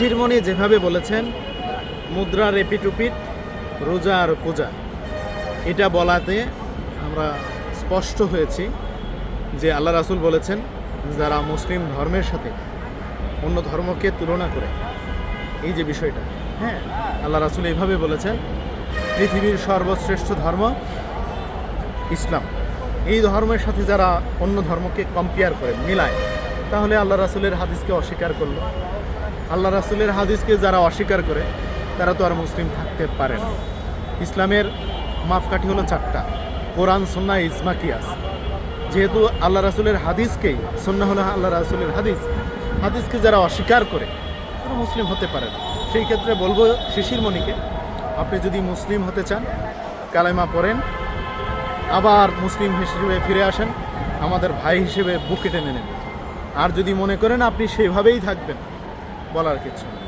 শিরমণি যেভাবে বলেছেন, মুদ্রা রেপিটুপিট, রোজা আর পূজা। এটা বলাতে আমরা স্পষ্ট হয়েছি যে আল্লাহ রাসুল বলেছেন, যারা মুসলিম ধর্মের সাথে অন্য ধর্মকে তুলনা করে, এই যে বিষয়টা হ্যাঁ আল্লাহ রাসুল এইভাবে বলেছেন, পৃথিবীর সর্বশ্রেষ্ঠ ধর্ম ইসলাম। এই ধর্মের সাথে যারা অন্য ধর্মকে কম্পেয়ার করে, মিলায় তাহলে আল্লাহ রাসুলের হাদিসকে অস্বীকার করল। আল্লাহ রাসুলের হাদিসকে যারা অস্বীকার করে, তারা তো আর মুসলিম থাকতে পারে না। ইসলামের মাপকাঠি হলো চারটা। কোরআন সন্না ইজমা, কিয়াস। যেহেতু আল্লাহ রাসুলের হাদিসকেই সন্না হলো আল্লাহ রাসুলের হাদিস, হাদিসকে যারা অস্বীকার করে, তারা মুসলিম হতে পারে না। সেই ক্ষেত্রে বলব শিশির মণিকে, আপনি যদি মুসলিম হতে চান, কালেমা পড়েন, আবার মুসলিম হিসেবে ফিরে আসেন, আমাদের ভাই হিসেবে বুকে টেনে নেন আর যদি মনে করেন আপনি সেভাবেই থাকবেন বলার কিছু নেই।